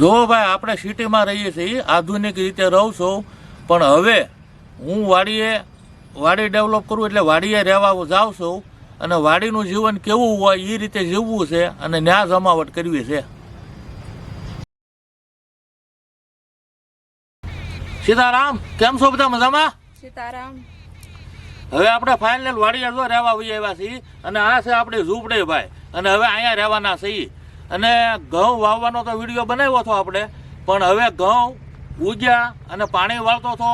જો ભાઈ આપણે સિટીમાં રહીએ છીએ આધુનિક રીતે રહું છું. પણ હવે હું વાડીએ વાડી ડેવલપ કરું એટલે વાડીએ રહેવા જાઉં છું. અને વાડીનું જીવન કેવું હોય એ રીતે જીવવું છે અને ન્યા જમાવટ કરવી છે. સીતારામ કેમ છો બધા મજામાં? સીતારામ. હવે આપણે ફાઇનલ વાડીએ જો રહેવા વહી આવ્યા છીએ. અને આ છે આપણી ઝૂંપડી ભાઈ. અને હવે અહીંયા રહેવાના છીએ. અને ઘઉં વાવવાનો તો વીડિયો બનાવ્યો હતો આપણે, પણ હવે ઘઉં ઉજ્યા અને પાણી વાળતો હતો.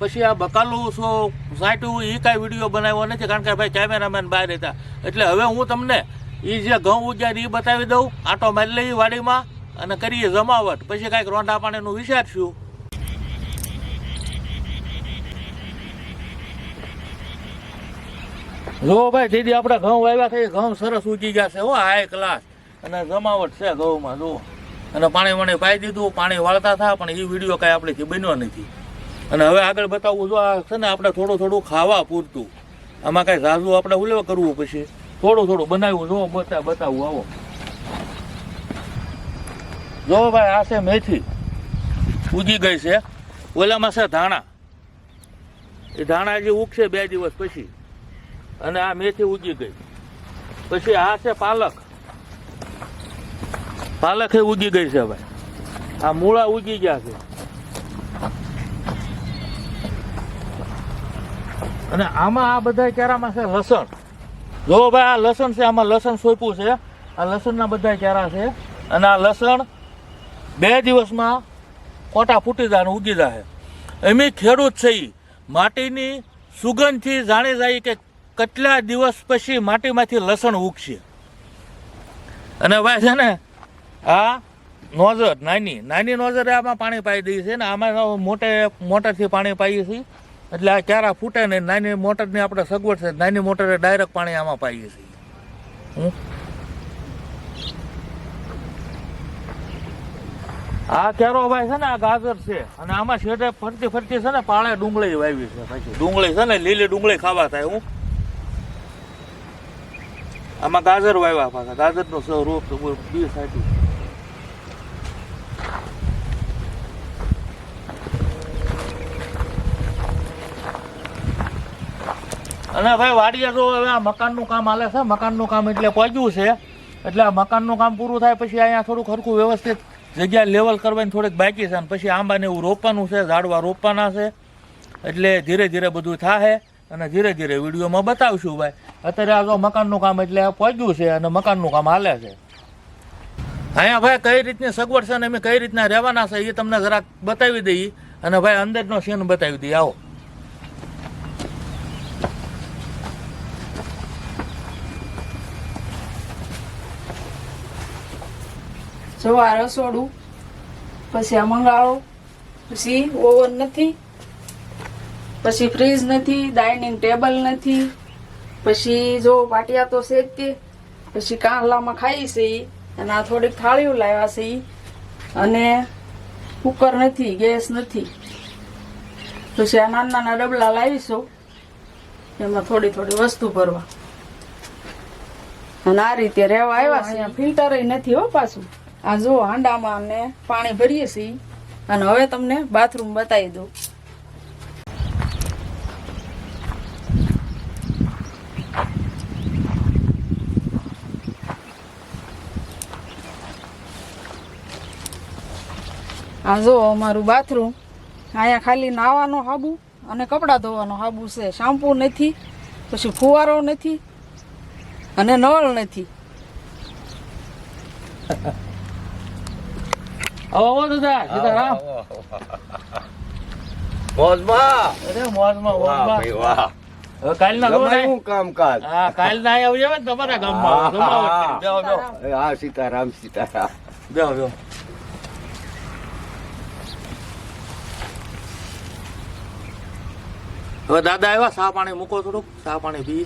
પછી આ બકાલું શું સાંટ્યું એ કાંઈ વીડિયો બનાવ્યો નથી, કારણ કે ભાઈ કેમેરામેન બહાર હતા એટલે હવે હું તમને એ જે ઘઉં ઉજ્યા એ બતાવી દઉં. આટો મારી લઈ વાડીમાં અને કરીએ જમાવટ. પછી કાંઈક રોંઢા પાણીનું વિચારશું. જો ભાઈ, દીદી, આપણે ઘઉં વાવ્યા છે ઘઉં સરસ ઉગી ગયા છે હો હાઈ ક્લાસ અને જમાવટ છે ઘઉંમાં, જુઓ. અને પાણી વાણી પાઈ દીધું, પાણી વાળતા થા, પણ એ વીડિયો કાંઈ આપણેથી બન્યો નથી. અને હવે આગળ બતાવવું, જો આ છે ને આપણે થોડું થોડું ખાવા પૂરતું. આમાં કાંઈ ઝાઝું આપણે ઉલ્લેખ કરવું પછી થોડું થોડું બનાવ્યું જો બતા, બતાવું, આવો. જો ભાઈ, આ છે મેથી. ઉગી ગઈ છે. ઓલામાં છે ધાણા. એ ધાણા જે ઉગશે બે દિવસ પછી. અને આ મેથી ઉગી ગઈ. પછી આ છે પાલક. પાલક એ ઉગી ગઈ છે ભાઈ આ મૂળા ઉગી ગયા છે. અને આમાં આ બધા કેરામાં છે લસણ. જો ભાઈ આ લસણ છે, આમાં લસણ સોંપ્યું છે. આ લસણના બધા કેરા છે. અને આ લસણ બે દિવસમાં કોટા ફૂટી જાય અને ઉગી જાય. એમી ખેડૂત છે માટીની સુગંધથી જાણી જાય કે કેટલા દિવસ પછી માટીમાંથી લસણ ઉગશે. અને ભાઈ છે ને આ નોઝર, નાની. નાની નોઝરે આમાં પાણી પાઈ દઈએ છીએ ને આમાં મોટે, મોટરથી પાણી પાઈએ છીએ. એટલે આ ક્યારા ફૂટે ને નાની મોટરની આપણે સગવડ છે નાની મોટરે ડાયરેક્ટ પાણી આમાં પાઈએ છીએ. આ કેરો ભાઈ છે ને, આ ગાજર છે. અને આમાં છેડે ફરતી ફરતી છે ને પાળે ડુંગળી વાવી છે પછી. ડુંગળી છે ને, લીલી ડુંગળી ખાવા થાય, હું? આમાં ગાજર વાવ્યા પાછા. ગાજરનું રોપ બી સાચું. અને ભાઈ વાડીએ તો હવે આ મકાનનું કામ હાલે છે. મકાનનું કામ એટલે પહોંચ્યું છે. એટલે આ મકાનનું કામ પૂરું થાય પછી અહીંયા થોડું ખરખું વ્યવસ્થિત જગ્યા લેવલ કરવાની થોડીક બાકી છે. અને પછી આંબાને એવું રોપવાનું છે, ઝાડવા રોપવાના છે. એટલે ધીરે ધીરે બધું થાશે અને ધીરે ધીરે વિડીયોમાં બતાવશું ભાઈ. અત્યારે આ જો મકાનનું કામ એટલે પહોંચ્યું છે અને મકાનનું કામ હાલે છે. અહીંયા ભાઈ કઈ રીતની સગવડ છે અને અમે કઈ રીતના રહેવાના છે એ તમને જરાક બતાવી દઈએ. અને ભાઈ અંદરનો સીન બતાવી દઈએ. આવો. જો રસોડું પછી આ મંગાળો, પછી ઓવન નથી, પછી ફ્રીજ નથી, ડાઇનિંગ ટેબલ નથી, પછી જો પાટિયા તો છે જ પછી કાંલામાં ખાઈ છે અને આ થોડીક થાળીઓ લાવ્યા છે. અને કુકર નથી, ગેસ નથી. પછી આ નાના નાના ડબલા લાવીશું, એમાં થોડી થોડી વસ્તુ ભરવા. અને આ રીતે રહેવા આવ્યા છે. ફિલ્ટર નથી હો પાછું. આ જો હાંડામાં ને પાણી ભરીએ છીએ અને હવે તમને બાથરૂમ બતાવી દઉં. આ જો અમારું બાથરૂમ અહીંયા ખાલી નાવાનો હાબુ અને કપડાં ધોવાનો હાબુ છે. શામ્પુ નથી, પછી ફુવારો નથી અને નળ નથી. આવો દાદા સીતારામ. મોજમાં. અરે મોજમાં મોજમાં. ભાઈ વાહ. હવે કામકાજ. હા ને તમારા ગામમાં. બેહો બેહો હા સીતારામ સીતારામ. બેહો બેહો હવે દાદા આવ્યા સા પાણી મૂકો થોડુંક સા પાણી પી.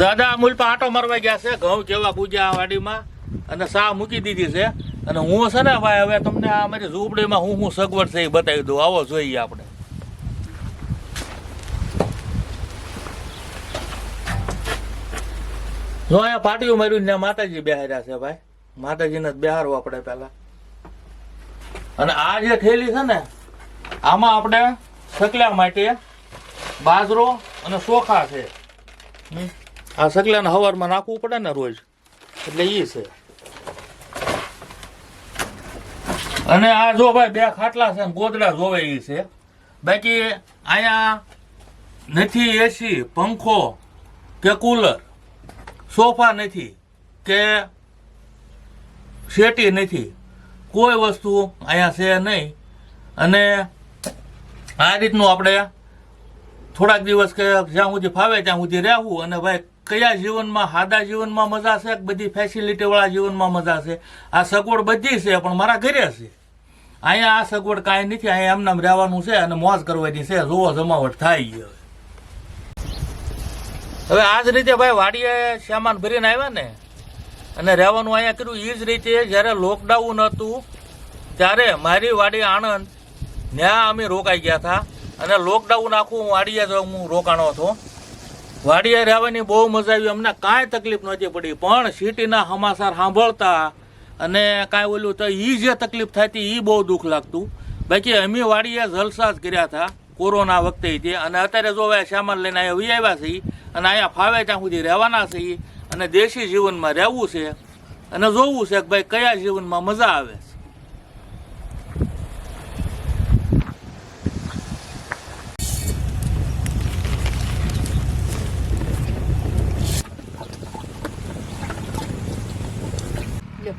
દાદા, અમૂલ પર આટો મરવા ગયા છે, ઘઉં કેવા પૂજ્યા વાડીમાં. અને સા મૂકી દીધી છે. અને હું છે ને ભાઈ, હવે તમને આ મારી ઝૂંપડીમાં હું હું સગવડ છે એ બતાવી દઉં. આવો જોઈએ આપણે. જો અહીંયા પાટિયું માર્યું ને માતાજી બેહાર્યા છે ભાઈ. માતાજીને બેહારવા પડે પેલા અને આ જે થેલી છે ને, આમાં આપણે સકલા માટે બાજરો અને ચોખા છે. હમ. આ સગલાને હવારમાં નાખવું પડે ને રોજ. એટલે એ છે. અને આ જો ભાઈ બે ખાટલા છે ગોદડા જોવે એ છે. બાકી અહીંયા નથી એસી પંખો કે કુલર. સોફા નથી કે શેટી નથી. કોઈ વસ્તુ અહીંયા છે નહીં. અને આ રીતનું આપણે થોડાક દિવસ કે જ્યાં સુધી ફાવે ત્યાં સુધી રહેવું અને ભાઈ કયા જીવનમાં સાદા જીવનમાં મજા છે, બધી ફેસિલિટીવાળા જીવનમાં મજા છે? આ સગવડ બધી છે, પણ મારા ઘરે છે. અહીંયા આ સગવડ કાંઈ નથી, અહીંયા એમનામ રહેવાનું છે અને મોજ કરવાની છે. જોવો જમાવટ થાય હવે. હવે આ જ રીતે ભાઈ વાડીએ સામાન ભરીને આવ્યા ને, અને રહેવાનું અહીંયા કર્યું. એ જ રીતે જ્યારે લોકડાઉન હતું, ત્યારે મારી વાડી આણંદ ત્યાં અમે રોકાઈ ગયા હતા. અને લોકડાઉન આખું વાડીએ જ હું રોકાણો હતો. વાડીએ રહેવાની બહુ મજા આવી. અમને કાંઈ તકલીફ નહોતી પડી. પણ સિટીના સમાચાર સાંભળતા અને કાંઈ ઓલું તો એ જે તકલીફ થતી એ બહુ દુઃખ લાગતું. બાકી અમે વાડીએ જલસા જ કર્યા હતા કોરોના વખતે તે અને અત્યારે જો સામાન લઈને અહીંયા વી આવ્યા છીએ અને અહીંયા ફાવે ત્યાં સુધી રહેવાના છીએ અને દેશી જીવનમાં રહેવું છે અને જોવું છે કે ભાઈ કયા જીવનમાં મજા આવે છે લ્યો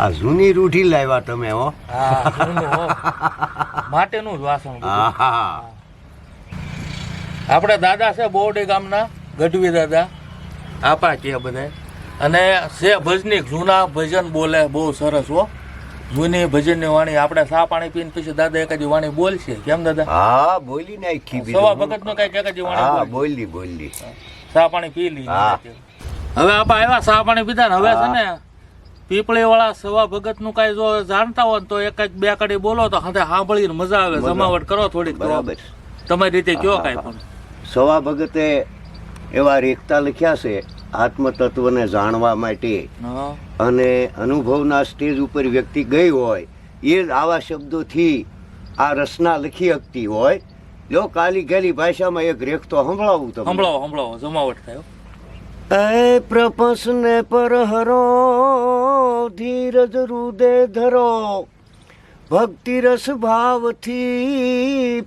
આ જૂની રૂઢી લાવ્યા તમે હો. હા જૂનું હો. માટેનું જ વાસણ બધું. આપણે દાદા છે બોરડી ગામના ગઢવી દાદા. આપા કે બધા અને છે ભજનીક જૂના ભજન બોલે બહુ સરસ હો. જૂની ભજનની વાણી આપણે સા પાણી પીને પછી દાદા એકાદી વાણી બોલશે. કેમ દાદા? હા બોલી નાખી સવા બીજું. ભગત નો કંઈક એકાદી હા વાણી બોલ. બોલી બોલી. સા પાણી પી લી હા. હવે આપા આવ્યા સા પાણી પીધા ને હવે છે ને પીપળી વાળા સવા ભગતનું કઈ જો જાણતા હોય તો એક જ બે કડી બોલો તો હાથે સાંભળીને મજા આવે જમાવટ કરો થોડીક બરાબર. તમારી રીતે કયો કઈ પણ? સવા ભગતે એવા રેખતા લખ્યા છે આત્મતત્વને જાણવા માટે. અને અનુભવના સ્ટેજ ઉપર વ્યક્તિ ગઈ હોય એ જ આવા શબ્દોથી આ રચના લખી શકતી હોય. જો કાલી ગેલી ભાષામાં એક રેખ તો સંભળાવું તમને. સંભળાવો સંભળાવો જમાવટ થાય. એ પ્રપસને પર હરો ધીરજ હૃદય ધરો. ભક્તિ રસ ભાવથી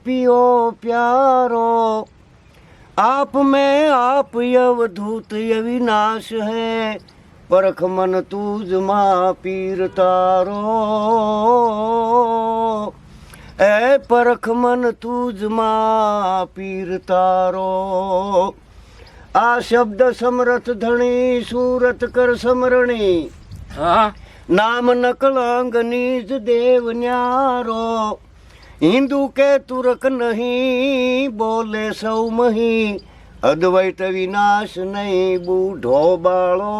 પીઓ પ્યારો. આપ મેં આપ અવધૂત અવિનાશ હૈ. પરખ મન તુજમાં પીર તારો. એ પરખ મન તુજમાં પીર તારો. આ શબ્દ સમરથ ધણી સુરત કર સમરણી. નામ નકલંગ નીજ દેવ ન્યારો. હિન્દુ કે તુરક નહીં બોલે સૌ મહી. અદ્વૈત વિનાશ નહીં બૂઢો બાળો.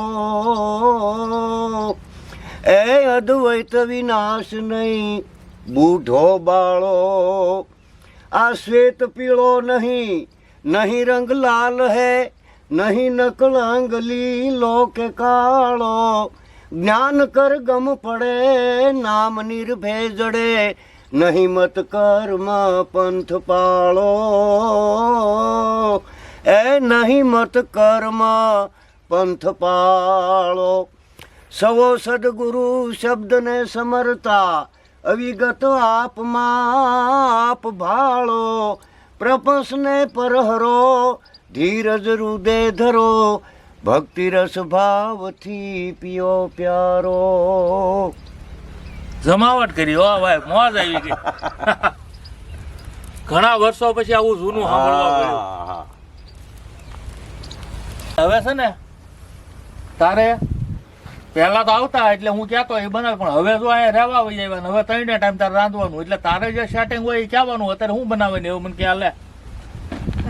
એ અદ્વૈત વિનાશ નહીં બૂઢો બાળો. આ શ્વેત પીળો નહીં નહીં રંગ લાલ હે નહીં નકલંગ લીલો કે કાળો. જ્ઞાન કર ગમ પડે, નામ નિર્ભય જડે નહીં મત કર્મ પંથ પાળો. એ નહીં મત કર્મ પંથ પાળો. સવો સદગુરુ શબ્દને સમરતા, અવિગત આપમાં આપ ભાળો. પ્રપસને પરહરો ધીરજ હૃદય ધરો ભક્તિ રસ ભાવથી પિયો પ્યારો. જમાવટ કરી હો ભાઈ મોજ આવી ગઈ. ઘણા વર્ષો પછી આવું જૂનું સાંભળવા મળ્યું. હવે છે ને તારે પહેલા તો આવતા એટલે હું કહેતો એ બનાવે પણ હવે જો અહીંયા રહેવા આવી જાય ને હવે ત્રણ ટાઈમ તારે રાંધવાનું એટલે તારે જે સેટિંગ હોય એ કહેવાનું અત્યારે હું બનાવે ને એવું મને ખ્યાલ લે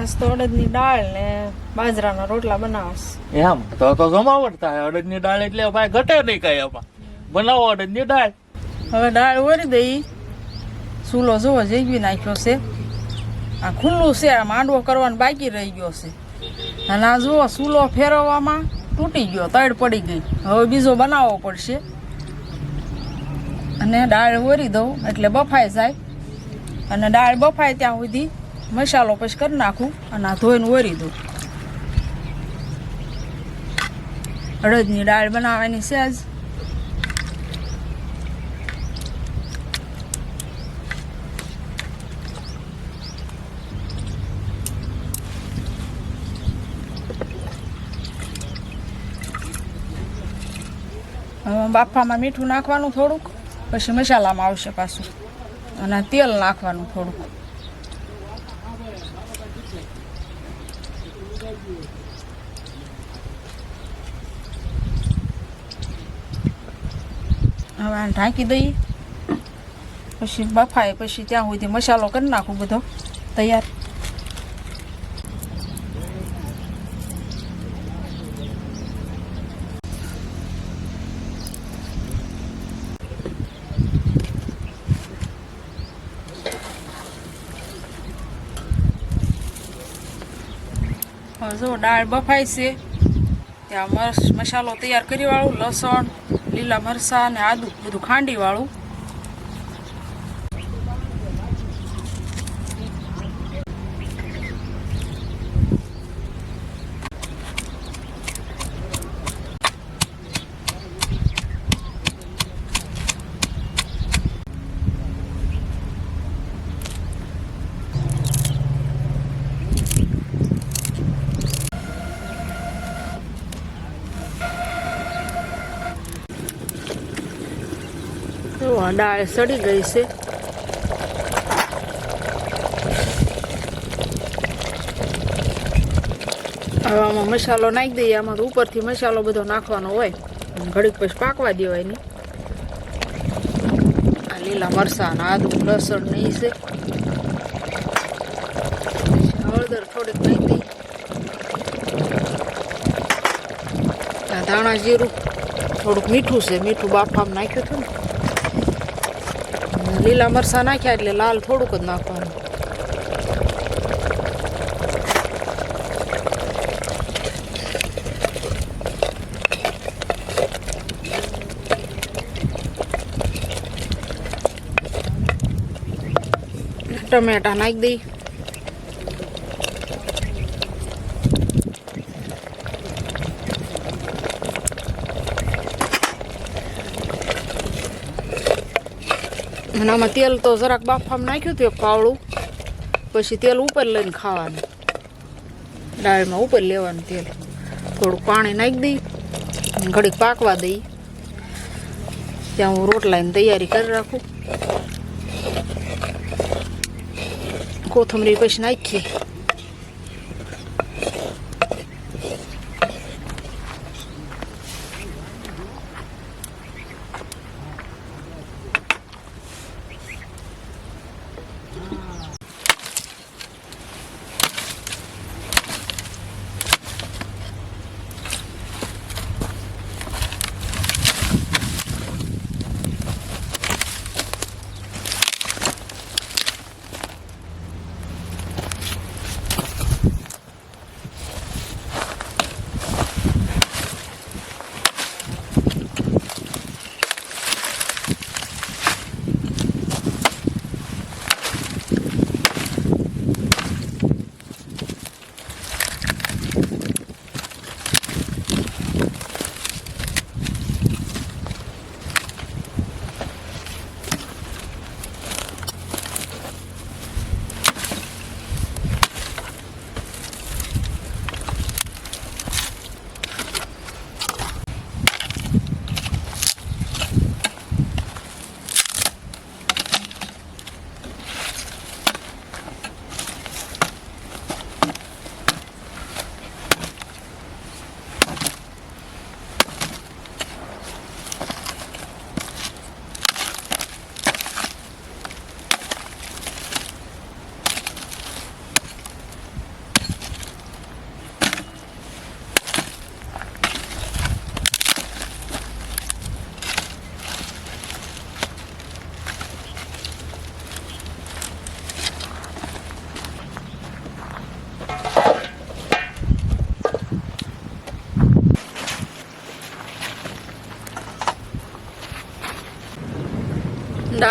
અડદની દાળ ને બાજરાના રોટલા બનાવશ. એમ તો તો જમાવટ થાય. અડદની દાળ એટલે ભાઈ ઘટે નહીં કઈ એમાં બનાવો અડદની દાળ. હવે દાળ ઓરી દઈ. ચૂલો જોવો જેવી નાખ્યો છે. આ ખુલ્લું છે આ માંડવો કરવાનો બાકી રહી ગયો છે. અને આ જુઓ સૂલો ફેરવવામાં તૂટી ગયો તડ પડી ગઈ. હવે બીજો બનાવવો પડશે. અને દાળ ઓરી દઉં એટલે બફાઈ જાય. અને દાળ બફાય ત્યાં સુધી મસાલો પછી કરી નાખું અને આ ધોઈને ઓરી દઉં. અડદની દાળ બનાવવાની છે આજ. બાફામાં મીઠું નાખવાનું થોડુંક, પછી મસાલામાં આવશે પાછું. અને તેલ નાખવાનું થોડુંક. હવે આને ઢાંકી દઈએ પછી બફાય પછી ત્યાં સુધી મસાલો કરી નાખું બધો તૈયાર જો દાળ બફાય છે. ત્યાં મરસ મસાલો તૈયાર કરી વાળું, લસણ, લીલા મરચાં અને આદુ, બધું ખાંડી દાળ સડી ગઈ છે. હવે આમાં મસાલો નાખી દઈએ. આમાં તો ઉપરથી મસાલો બધો નાખવાનો હોય. ઘડીક પછી પાકવા દેવાય નહીં આ લીલા મરચાં આદું, લસણ ને છે. હળદર થોડીક નાખી દઈ ધાણા જીરું થોડુંક મીઠું છે. મીઠું બાફામાં નાખ્યું હતું ને. લીલા મરચાં નાખ્યા એટલે લાલ થોડુંક જ નાખવાનું. ટમેટા નાખી દઈ. અને આમાં તેલ તો જરાક બાફામાં નાખ્યું હતું કાવળું પછી તેલ ઉપર લઈને ખાવાનું. ડાળમાં ઉપર લેવાનું તેલ. થોડુંક પાણી નાખી દઈ ઘડીક પાકવા દઈ. ત્યાં હું રોટલાની તૈયારી કરી રાખું. કોથમરી પછી નાખીએ.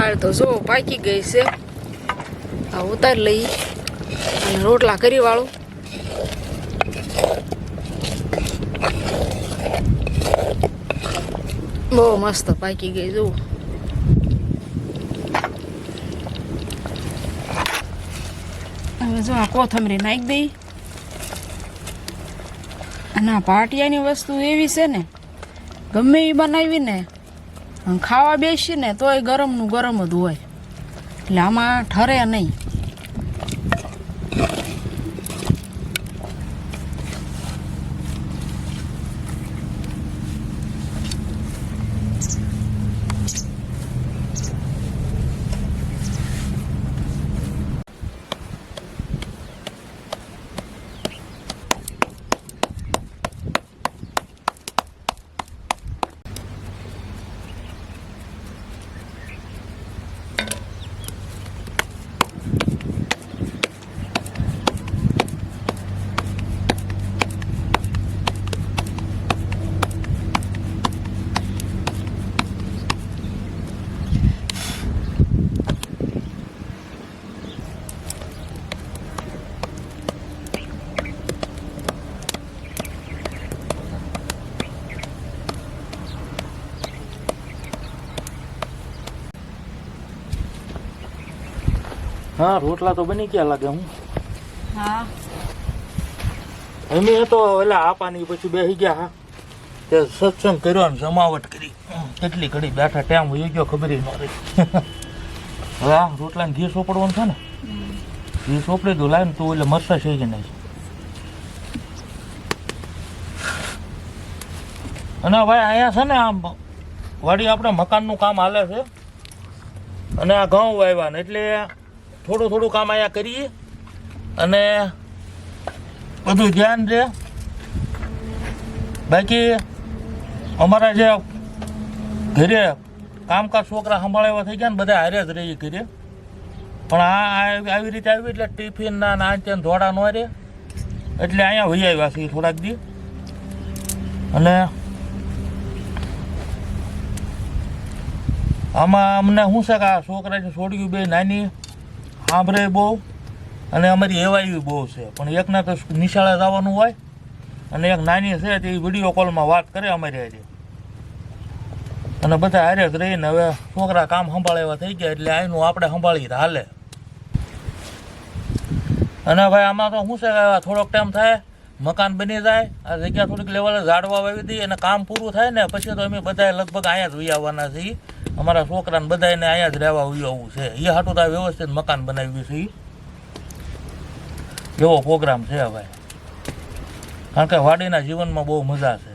દાળ તો જો, પાકી ગઈ છે. આ ઉતારી લઈ અને રોટલા કરી વાળું. બહુ મસ્ત પાકી ગઈ, જુઓ. હવે જો આ કોથમરી નાખી દઈ. અને આ પાટિયાની વસ્તુ એવી છે ને, ગમે એ બનાવી ને અને ખાવા બેસીને તોય ગરમનું ગરમ જ હોય. એટલે આમાં ઠરે નહીં. હા રોટલા તો બની ગયા લાગે હું. હા. અમે તો ઓલા આપાની પછી બેસી ગયા હા. તે સત્સંગ કર્યો ને જમાવટ કરી. કેટલી ઘડી બેઠા ટાઈમ હોઈ ગયો ખબર ન રહી. હવે આ રોટલાને ઘી સોપડવાનું છે ને. ઘી સોપડી દો લાવીને તું એટલે મરસા છે કે નહીં અને ભાઈ અહીંયા છે ને આમ વાડી આપણે મકાનનું કામ હાલે છે. અને આ ઘઉં વાવ્યા ને એટલે થોડું થોડું કામ અહીંયા કરીએ. અને બધું ધ્યાન છે બાકી અમારા જે ઘરે કામકાજ છોકરા સંભાળવા થઈ ગયા ને બધા હારે જ રહીએ ઘરે. પણ આ આવી રીતે આવી એટલે ટિફિન ના ના તે ને ધોળા ન રહે. એટલે અહીંયા વહી આવ્યા છીએ થોડાક દી. અને આમાં અમને શું છે કે આ છોકરા જે છોડ્યું બે નાની. સાંભળે બહુ. અને અમારી એવાય બહુ છે. પણ એકના તો નિશાળે જવાનું હોય અને એક નાની છે તે વીડિયો કોલમાં વાત કરે અમારી હારે. અને બધા હારે જ રહીને હવે છોકરા કામ સંભાળે થઈ ગયા એટલે આનું આપણે સંભાળી હાલે. અને ભાઈ આમાં તો શું છે થોડોક ટાઈમ થાય? મકાન બની જાય, આ જગ્યા થોડીક લેવલે ઝાડવા વાવી દઈએ અને કામ પૂરું થાય ને પછી તો અમે બધાએ લગભગ અહીંયા જ વહી આવવાના છીએ. અમારા છોકરાને બધાને અહીંયા જ રહેવા વહી આવવું છે. એ હાટું તો વ્યવસ્થિત મકાન બનાવ્યું છે એવો પ્રોગ્રામ છે હવે કારણ કે વાડીના જીવનમાં બહુ મજા છે.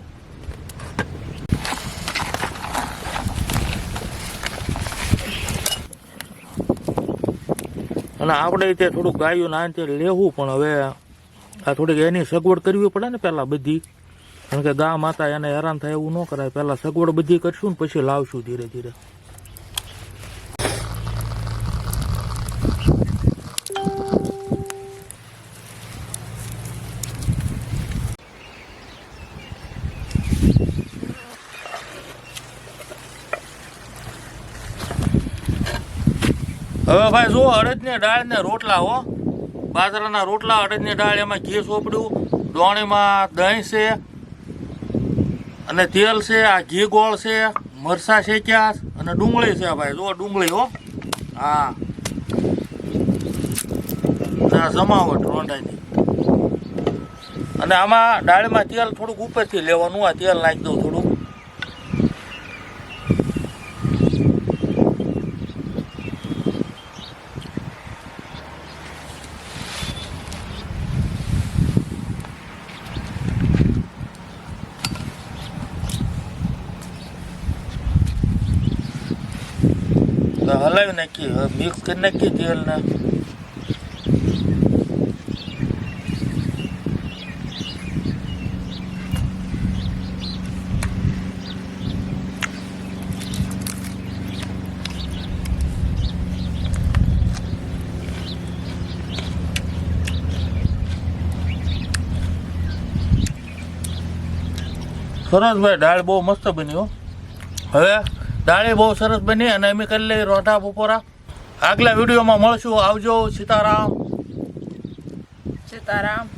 અને આપણે તે થોડુંક ગાયું ના તે લેવું પણ હવે આ થોડીક એની સગવડ કરવી પડે ને પહેલાં બધી. કારણ કે ગા માતા એને હેરાન થાય એવું ન કરાય. પહેલાં સગવડ બધી કરશું ને પછી લાવશું ધીરે ધીરે. હવે ભાઈ જો અડદની દાળ ને રોટલા હો. બાજરાના રોટલા, અડદની દાળ, એમાં ઘી સોપડ્યું, દોણીમાં દહીં છે અને તેલ છે, આ ઘી ગોળ છે મરસા શેક્યા અને ડુંગળી છે ભાઈ જો ડુંગળી હો. હા. આ જમાવટ રોંઢાની. અને આમાં દાળમાં તેલ થોડુંક ઉપરથી લેવાનું, આ તેલ નાખી દઉં થોડુંક. હલાવી નાખીએ, હવે મિક્સ કરી નાખીએ તેલને. સરસ ભાઈ, દાળ બહુ મસ્ત બની હો. હવે દાળે બહુ સરસ બની અને અમે કરી લઈ રોઢા બપોરા આગલા વિડીયોમાં મળશું. આવજો, સીતારામ. સીતારામ.